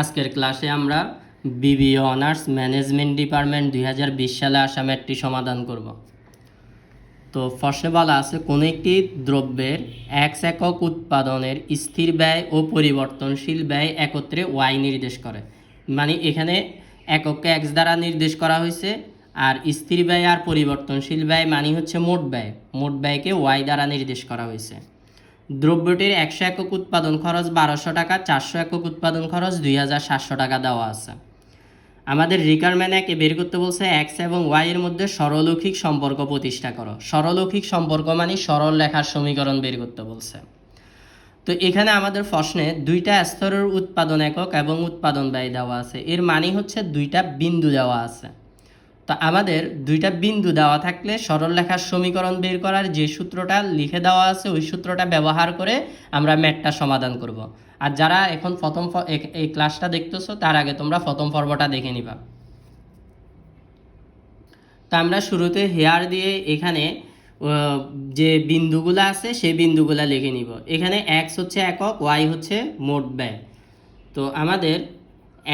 আজকের ক্লাসে আমরা বিবি অনার্স ম্যানেজমেন্ট ডিপার্টমেন্ট দুই হাজার বিশ সালে আসা ম্যাটটি সমাধান করব। তো ফার্স্টে বলা আছে, কোনো একটি দ্রব্যের এক্স একক উৎপাদনের স্থির ব্যয় ও পরিবর্তনশীল ব্যয় একত্রে ওয়াই নির্দেশ করে। মানে এখানে এককে এক্স দ্বারা নির্দেশ করা হয়েছে, আর স্থির ব্যয় আর পরিবর্তনশীল ব্যয় মানে হচ্ছে মোট ব্যয়। মোট ব্যয়কে ওয়াই দ্বারা নির্দেশ করা হয়েছে। দ্রব্যটির একশো একক উৎপাদন খরচ বারোশো টাকা, চারশো একক উৎপাদন খরচ দুই হাজার সাতশো টাকা দেওয়া আছে। আমাদের রিকারম্যান একে বের করতে বলছে এক্স এবং ওয়াই এর মধ্যে সরলৌকিক সম্পর্ক প্রতিষ্ঠা করো। সরলৌকিক সম্পর্ক মানে সরল লেখার সমীকরণ বের করতে বলছে। তো এখানে আমাদের প্রশ্নে দুইটা স্তরের উৎপাদন একক এবং উৎপাদন ব্যয় দেওয়া আছে। এর মানে হচ্ছে দুইটা বিন্দু দেওয়া আছে। তো আমাদের দুইটা বিন্দু দেওয়া থাকলে সরল লেখার সমীকরণ বের করার যে সূত্রটা লিখে দেওয়া আছে, ওই সূত্রটা ব্যবহার করে আমরা ম্যাটটা সমাধান করব। আর যারা এখন প্রথম এই ক্লাসটা দেখতেছো, তার আগে তোমরা প্রথম পর্বটা দেখে নিবা। তো আমরা শুরুতে হেয়ার দিয়ে এখানে যে বিন্দুগুলো আছে, সেই বিন্দুগুলো লিখে নিব। এখানে এক্স হচ্ছে একক ওয়াই হচ্ছে মোট ব্যয়। তো আমাদের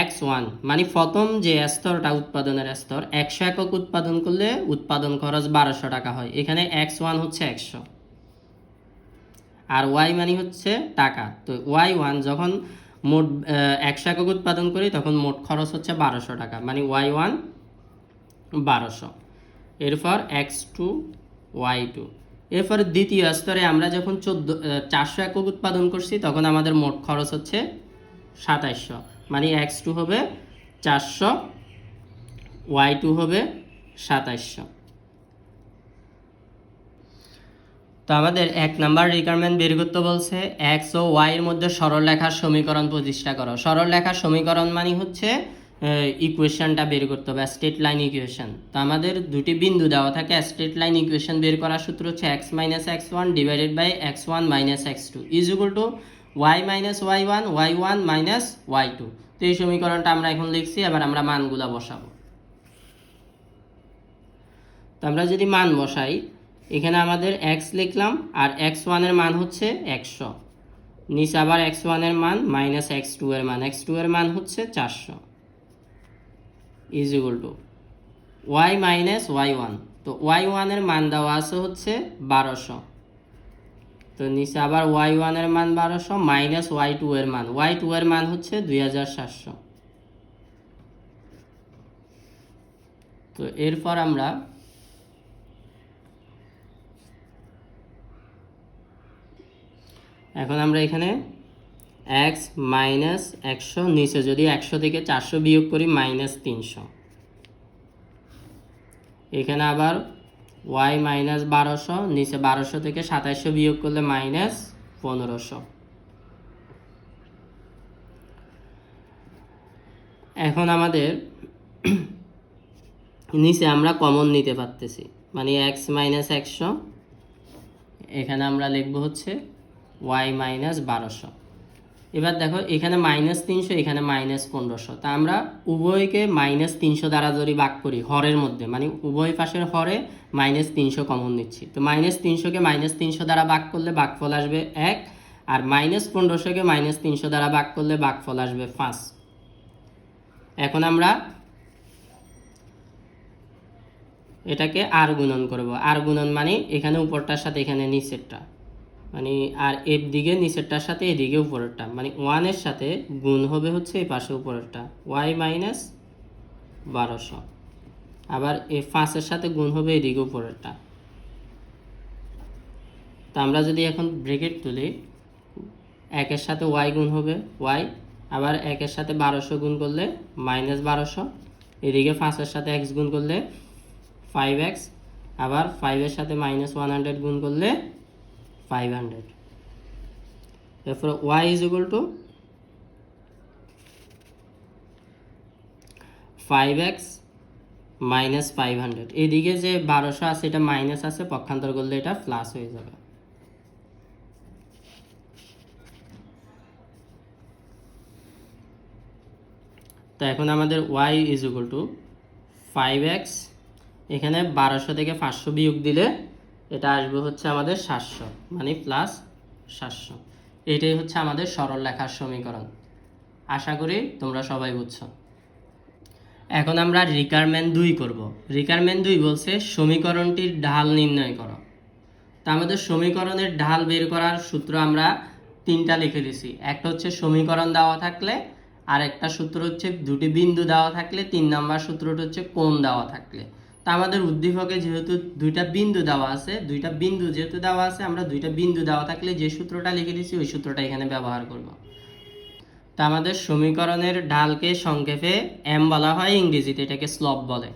এক্স ওয়ান মানে প্রথম যে স্তরটা উৎপাদনের স্তর, একশো একক উৎপাদন করলে উৎপাদন খরচ বারোশো টাকা হয়। এখানে এক্স ওয়ান হচ্ছে একশো। আর ওয়াই মানে হচ্ছে টাকা। তো ওয়াই ওয়ান যখন মোট একশো একক উৎপাদন করি, তখন মোট খরচ হচ্ছে বারোশো টাকা। মানে ওয়াই ওয়ান বারোশো। এরপর এক্স টু ওয়াই টু এরপর দ্বিতীয় স্তরে আমরা যখন চোদ্দ চারশো একক উৎপাদন করছি, তখন আমাদের মোট খরচ হচ্ছে সাতাইশশো। মানে এক্স টু হবে চারশো, ওয়াই টু হবে সাতাইশশো। তো আমাদের এক নাম্বার রিকোয়ারমেন্ট বের করতে বলছে, এক্স ও ওয়াই এর মধ্যে সরল লেখার সমীকরণ প্রতিষ্ঠা করো। সরল লেখার সমীকরণ মানে হচ্ছে ইকুয়েশনটা বের করতে হবে স্টেট লাইন ইকুয়েশন তো আমাদের দুটি বিন্দু দেওয়া থাকে স্টেট লাইন ইকুয়েশন বের করার সূত্র হচ্ছে x minus x one divided by x one minus x two. Is equal to y minus y one y one minus y two তো এই সমীকরণটা আমরা এখন লিখছি, এবার আমরা মানগুলা বসাবো। তো আমরা যদি মান বসাই, এখানে আমাদের এক্স লিখলাম, আর এক্স ওয়ানের মান হচ্ছে একশো। নিচে আবার এক্স ওয়ানের মান মাইনাস এক্স টু এর মান। এক্স টু এর মান হচ্ছে চারশো। Is equal to y minus y one তো ওয়াই ওয়ানের মান দেওয়া আছে হচ্ছে বারোশো। তো নিচে আবার ওয়াই ওয়ানের মান বারোশো মাইনাস ওয়াই টু এর মান। ওয়াই টু এর মান হচ্ছে দুই হাজার সাতশো। তো এরপর আমরা এখন আমরা এখানে এক্স মাইনাস একশো নিচে যদি একশো থেকে চারশো বিয়োগ করি, মাইনাস তিনশো। এখানে আবার ওয়াই মাইনাস বারোশো নিচে বারোশো থেকে সাতাশশো বিয়োগ করলে মাইনাস পনেরোশো। এখন আমাদের নিচে আমরা কমন নিতে পারতেছি মানে এক্স মাইনাস একশো, এখানে আমরা লিখব হচ্ছে ওয়াই মাইনাস বারোশো এবার দেখো, এখানে মাইনাস তিনশো, এখানে মাইনাস পনেরোশো। তা আমরা উভয়কে মাইনাস তিনশো দ্বারা যদি ভাগ করি, হরের মধ্যে মানে উভয় পাশের হরে মাইনাস তিনশো কমন নিচ্ছি। তো মাইনাস তিনশোকে মাইনাস তিনশো দ্বারা ভাগ করলে ভাগফল আসবে এক, আর মাইনাস পনেরোশোকে মাইনাস তিনশো দ্বারা ভাগ করলে ভাগফল আসবে পাঁচ। এখন আমরা এটাকে আর গুণন করব। আর গুণন মানে এখানে উপরটার সাথে এখানে নিচেরটা। মানে আর এর দিকে, নিচেরটার সাথে এদিকে উপরেরটা। মানে ওয়ানের সাথে গুণ হবে হচ্ছে এই পাশে উপরেরটা। ওয়াই মাইনাস বারোশো। আবার এই পাঁচের সাথে গুণ হবে এদিকে উপরেরটা। তা আমরা যদি এখন ব্রেকেট তুলি, একের সাথে ওয়াই গুণ হবে ওয়াই আবার একের সাথে বারোশো গুণ করলে মাইনাস বারোশো। এদিকে পাঁচের সাথে এক্স গুণ করলে ফাইভ এক্স আবার ফাইভের সাথে মাইনাস ওয়ান হান্ড্রেড গুণ করলে ফাইভ হান্ড্রেড এরপর y is to five x minus five hundred এদিকে যে বারোশো আছে, এটা মাইনাস আছে, পক্ষান্তর করলে এটা প্লাস হয়ে যাবে। তো এখন আমাদের y is to five x এখানে বারোশো থেকে পাঁচশো বিয়োগ দিলে এটা আসবে হচ্ছে আমাদের সাতশো মানে প্লাস সাতশো। এটাই হচ্ছে আমাদের সরল লেখার সমীকরণ। আশা করি তোমরা সবাই বুঝছ। এখন আমরা রিকারমেন্ট দুই করব। রিকারমেন্ট দুই বলছে সমীকরণটির ঢাল নির্ণয় করো। তা আমাদের সমীকরণের ঢাল বের করার সূত্র আমরা তিনটা লিখে দিছি। একটা হচ্ছে সমীকরণ দেওয়া থাকলে, আর একটা সূত্র হচ্ছে দুটি বিন্দু দেওয়া থাকলে, তিন নম্বর সূত্রটা হচ্ছে কোণ দেওয়া থাকলে। তা আমাদের উদ্দীপকে যেহেতু দুইটা বিন্দু দেওয়া আছে, দুইটা বিন্দু যেহেতু দেওয়া আছে, আমরা দুইটা বিন্দু দেওয়া থাকলে যে সূত্রটা লিখে দিছি ওই সূত্রটা এখানে ব্যবহার করব। তা আমাদের সমীকরণের ডালকে সংক্ষেপে এম বলা হয় ইংরেজিতে, এটাকে স্লপ বলে।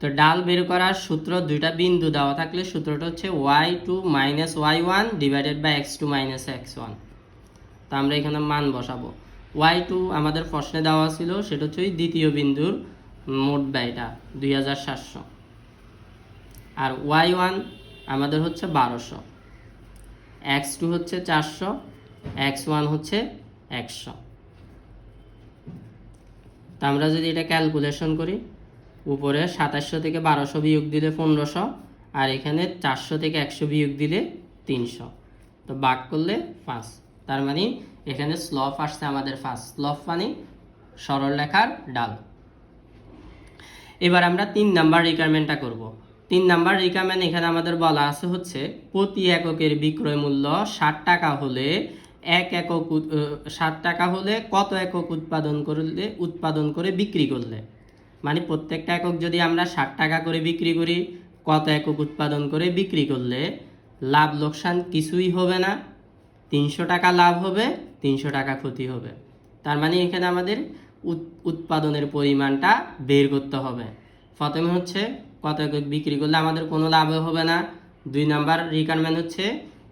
তো ডাল বের করার সূত্র দুইটা বিন্দু দেওয়া থাকলে সূত্রটা হচ্ছে y two minus y one divided by x two minus x one তো আমরা এখানে মান বসাবো। ওয়াই টু আমাদের প্রশ্নে দেওয়া ছিল, সেটা হচ্ছে দ্বিতীয় বিন্দুর মোট ব্যয়টা, দুই হাজার সাতশো। আর ওয়াই ওয়ান আমাদের হচ্ছে বারোশো। এক্স টু হচ্ছে চারশো, এক্স ওয়ান হচ্ছে একশো। তো আমরা যদি এটা ক্যালকুলেশন করি, উপরে সাতাশশো থেকে বারোশো বিয়োগ দিলে পনেরোশো, আর এখানে চারশো থেকে একশো বিয়োগ দিলে তিনশো। তো বাক করলে পাঁচ। তার মানে এখানে স্লফ আসছে আমাদের ফার্স্ট স্লফ মানে সরল রেখার ডাল। এবার আমরা তিন নাম্বার রিকোয়ারমেন্টটা করব। তিন নাম্বার রিকোয়ারমেন্ট এখানে আমাদের বলা আছে হচ্ছে, প্রতি এককের বিক্রয় মূল্য ষাট টাকা হলে এক একক ষাট টাকা হলে কত একক উৎপাদন করলে, উৎপাদন করে বিক্রি করলে? মানে প্রত্যেকটা একক যদি আমরা ষাট টাকা করে বিক্রি করি, কত একক উৎপাদন করে বিক্রি করলে লাভ লোকসান কিছুই হবে না। তিনশো টাকা লাভ হবে, তিনশো টাকা ক্ষতি হবে। তার মানে এখানে আমাদের উৎ- উৎপাদনের পরিমাণটা বের করতে হবে। প্রথমে হচ্ছে কত একক বিক্রি করলে আমাদের কোনো লাভ হবে না। দুই নাম্বার রিকোয়ারমেন্ট হচ্ছে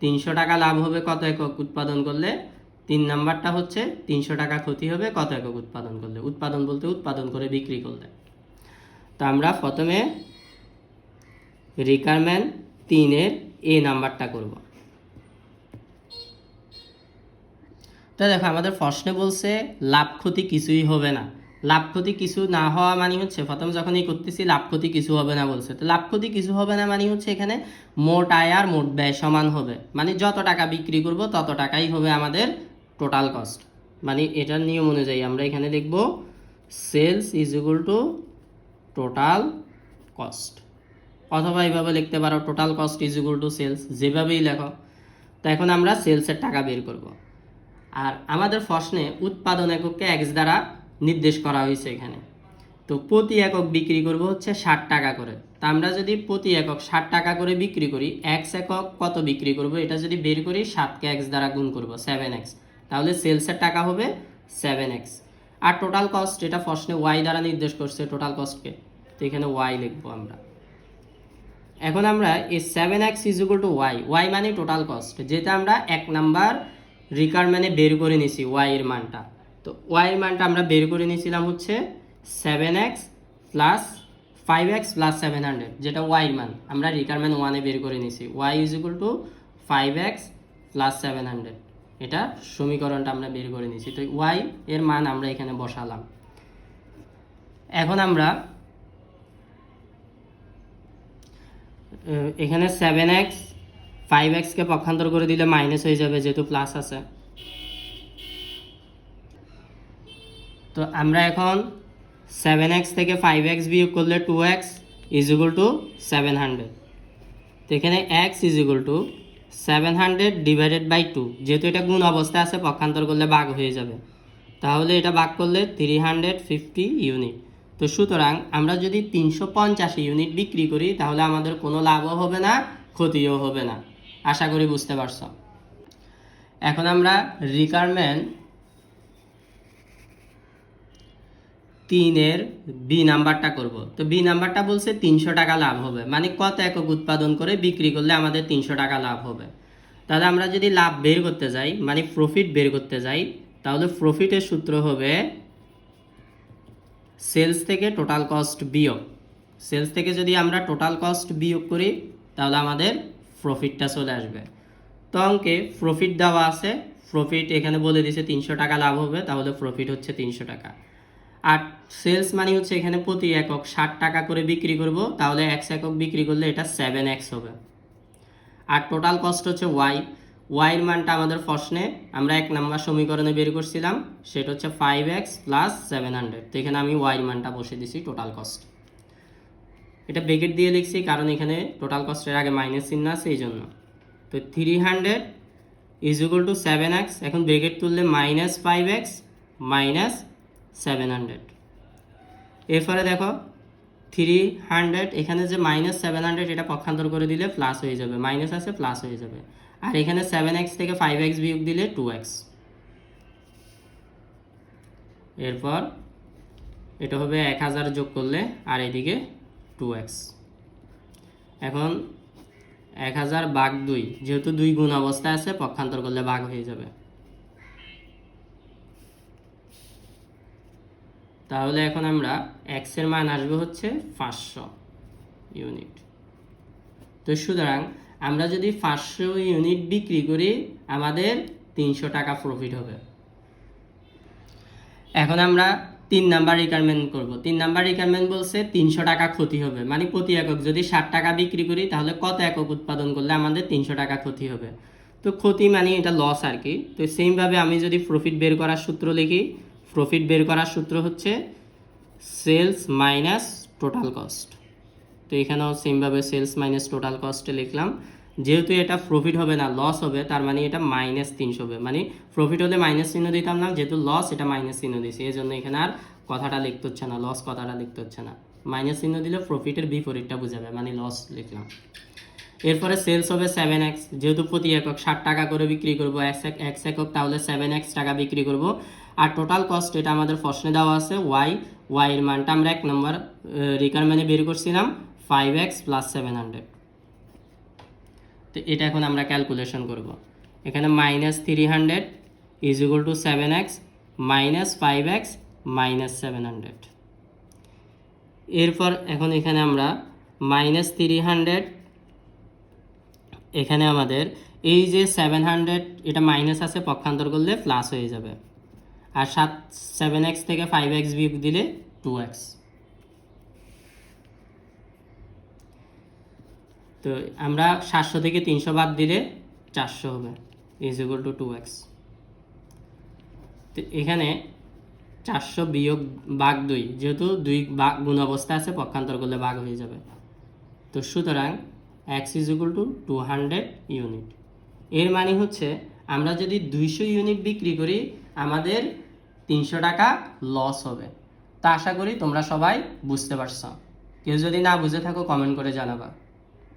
তিনশো টাকা, লাভ হবে কত একক উৎপাদন করলে? তিন নাম্বারটা হচ্ছে তিনশো টাকা ক্ষতি হবে কত একক উৎপাদন করলে? উৎপাদন বলতে উৎপাদন করে বিক্রি করলে। তো আমরা প্রথমে রিকোয়ারমেন্ট তিনের এ নাম্বারটা করব। তো দেখো, আমাদের প্রশ্নে বলছে, লাভ ক্ষতি কিছুই হবে না। লাভ ক্ষতি কিছু না হওয়া মানে হচ্ছে, প্রথম যখন এই করতেছি লাভ ক্ষতি কিছু হবে না বলছে। তো লাভ ক্ষতি কিছু হবে না মানে হচ্ছে এখানে মোট আয় আর মোট ব্যয় সমান হবে। মানে যত টাকা বিক্রি করব, তত টাকাই হবে আমাদের টোটাল কস্ট মানে এটার নিয়ম অনুযায়ী আমরা এখানে লিখব sales is equal to total cost অথবা এইভাবে লিখতে পারো total cost is equal to sales যেভাবেই লেখো। তো এখন আমরা সেলসের টাকা বের করব। আর আমাদের প্রশ্নে উৎপাদন এককে এক্স দ্বারা নির্দেশ করা হয়েছে এখানে। তো প্রতি একক বিক্রি করব হচ্ছে ষাট টাকা করে। তা আমরা যদি প্রতি একক ষাট টাকা করে বিক্রি করি, এক্স একক কত বিক্রি করব? এটা যদি বের করি সাতকে এক্স দ্বারা গুণ করব, সেভেন এক্স। তাহলে সেলসের টাকা হবে সেভেন এক্স। আর টোটাল কস্ট, এটা প্রশ্নে ওয়াই দ্বারা নির্দেশ করছে টোটাল কস্টকে। তো এখানে ওয়াই লিখব আমরা। এখন আমরা এই seven x is to y. Y মানে টোটাল কস্ট। যেটা আমরা এক নাম্বার রিকার মানে বের করে নিছি, ওয়াই এর মানটা। তো ওয়াই মানটা আমরা বের করে নিয়েছিলাম হচ্ছে seven x plus five x plus seven hundred যেটা ওয়াই মান। আমরা রিকারমেন্ট ওয়ানে বের করে নিছি y is equal to five x plus seven hundred এটা সমীকরণটা আমরা বের করে নিছি তো ওয়াই এর মান আমরা এখানে বসালাম। এখন আমরা এখানে সেভেন এক্স ফাইভ এক্সকে পক্ষান্তর করে দিলে মাইনাস হয়ে যাবে যেহেতু প্লাস আছে। তো আমরা এখন সেভেন এক্স থেকে ফাইভ এক্স বিয়োগ করলে two x is equal to seven hundred তো এখানে x is equal to seven hundred divided by two যেহেতু এটা গুণ অবস্থায় আছে, পক্ষান্তর করলে ভাগ হয়ে যাবে। তাহলে এটা ভাগ করলে থ্রি হান্ড্রেড ফিফটি ইউনিট তো সুতরাং আমরা যদি তিনশো পঞ্চাশ ইউনিট বিক্রি করি, তাহলে আমাদের কোনো লাভও হবে না, ক্ষতিও হবে না। আশা করি বুঝতে পারছ। এখন আমরা রিকারমেন্ট তিনের বি নাম্বারটা করব। তো বি নাম্বারটা বলছে তিনশো টাকা লাভ হবে। মানে কত একক উৎপাদন করে বিক্রি করলে আমাদের তিনশো টাকা লাভ হবে? তাহলে আমরা যদি লাভ বের করতে যাই মানে প্রফিট বের করতে যাই, তাহলে প্রফিটের সূত্র হবে সেলস থেকে টোটাল কস্ট বিয়োগ। সেলস থেকে যদি আমরা টোটাল কস্ট বিয়োগ করি, তাহলে আমাদের প্রফিটটা চলে আসবে। তো অঙ্কে প্রফিট দেওয়া আছে। প্রফিট এখানে বলে দিছে তিনশো টাকা লাভ হবে, তাহলে প্রফিট হচ্ছে তিনশো টাকা। আর সেলস মানে হচ্ছে এখানে প্রতি একক ষাট টাকা করে বিক্রি করব, তাহলে এক্স একক বিক্রি করলে এটা সেভেন এক্স হবে। আর টোটাল কস্ট হচ্ছে ওয়াই ওয়াইয়ের মানটা আমাদের প্রশ্নে আমরা এক নাম্বার সমীকরণে বের করছিলাম, সেটা হচ্ছে five x plus seven hundred তো এখানে আমি ওয়াইয়ের মানটা বসে দিছি টোটাল কস্ট এটা ব্রেকেট দিয়ে লিখছি কারণ এখানে টোটাল কস্টের আগে মাইনাস চিহ্ন আছে এই জন্য। তো three hundred is equal to seven x এখন ব্রেকেট তুললে minus five x minus seven hundred এরপরে দেখো থ্রি হান্ড্রেড এখানে যে মাইনাস সেভেন হান্ড্রেড এটা পক্ষান্তর করে দিলে প্লাস হয়ে যাবে। মাইনাস আছে প্লাস হয়ে যাবে। আর এখানে সেভেন এক্স থেকে ফাইভ এক্স বিয়োগ দিলে টু এক্স এরপর এটা হবে এক হাজার যোগ করলে আর এদিকে টু এক্স এখন এক হাজার বাঘ দুই, যেহেতু দুই গুণ অবস্থায় আছে, পক্ষান্তর করলে ভাগ হয়ে যাবে। তাহলে এখন আমরা এক্সের মান আসবে হচ্ছে পাঁচশো ইউনিট। তো সুতরাং আমরা যদি পাঁচশো ইউনিট বিক্রি করি, আমাদের তিনশো টাকা প্রফিট হবে। এখন আমরা তিন নাম্বার রিকোয়ারমেন্ট করব। তিন নাম্বার রিকোয়ারমেন্ট বলছে তিনশো টাকা ক্ষতি হবে। মানে প্রতি একক যদি ষাট টাকা বিক্রি করি, তাহলে কত একক উৎপাদন করলে আমাদের তিনশো টাকা ক্ষতি হবে? তো ক্ষতি মানে এটা লস আর কি। তো সেমভাবে আমি যদি প্রফিট বের করার সূত্র লিখি প্রফিট বের করার সূত্র হচ্ছে সেলস মাইনাস টোটাল কস্ট। তো এখানেও সেমভাবে সেলস মাইনাস টোটাল কস্টে লিখলাম। যেহেতু এটা প্রফিট হবে না, লস হবে, তার মানে এটা মাইনাস তিনশো হবে। মানে প্রফিট হলে মাইনাস চিহ্ন দিতাম না, যেহেতু লস, এটা মাইনাস চিহ্ন দিয়েছি। এই জন্য এখানে আর কথাটা লিখতে হচ্ছে না, লস কথাটা লিখতে হচ্ছে না। মাইনাস চিহ্ন দিলে প্রফিটের বিপরীতটা বোঝাবে মানে লস লিখলাম। এরপরে সেলস হবে সেভেন এক্স যেহেতু প্রতি একক ষাট টাকা করে বিক্রি করব এক্স একক তাহলে সেভেন এক্স টাকা বিক্রি করব। আর টোটাল কস্ট এটা আমাদের প্রশ্নে দেওয়া আছে ওয়াই ওয়াই এর মানটা আমরা এক নম্বর রিকোয়ারমেন্টে বের করছিলাম five x plus seven hundred তো এটা এখন আমরা ক্যালকুলেশন করব। এখানে minus three hundred is equal to seven x minus five x minus seven hundred এরপর এখন এখানে আমরা মাইনাস থ্রি হান্ড্রেড এখানে আমাদের এই যে সেভেন হান্ড্রেড এটা মাইনাস আছে, পক্ষান্তর করলে প্লাস হয়ে যাবে। আর সাত সেভেন এক্স থেকে ফাইভ এক্স বিয়োগ দিলে টু এক্স তো আমরা সাতশো থেকে তিনশো বাদ দিলে চারশো হবে is equal to two x তো এখানে চারশো বিয়োগ বাঘ দুই, যেহেতু দুই বাঘ গুণ অবস্থা আছে, পক্ষান্তর করলে বাঘ হয়ে যাবে। তো সুতরাং x is equal to two hundred unit এর মানে হচ্ছে আমরা যদি দুইশো ইউনিট বিক্রি করি, আমাদের তিনশো টাকা লস হবে। তা আশা করি তোমরা সবাই বুঝতে পারছ। কেউ যদি না বুঝে থাকো কমেন্ট করে জানাবা।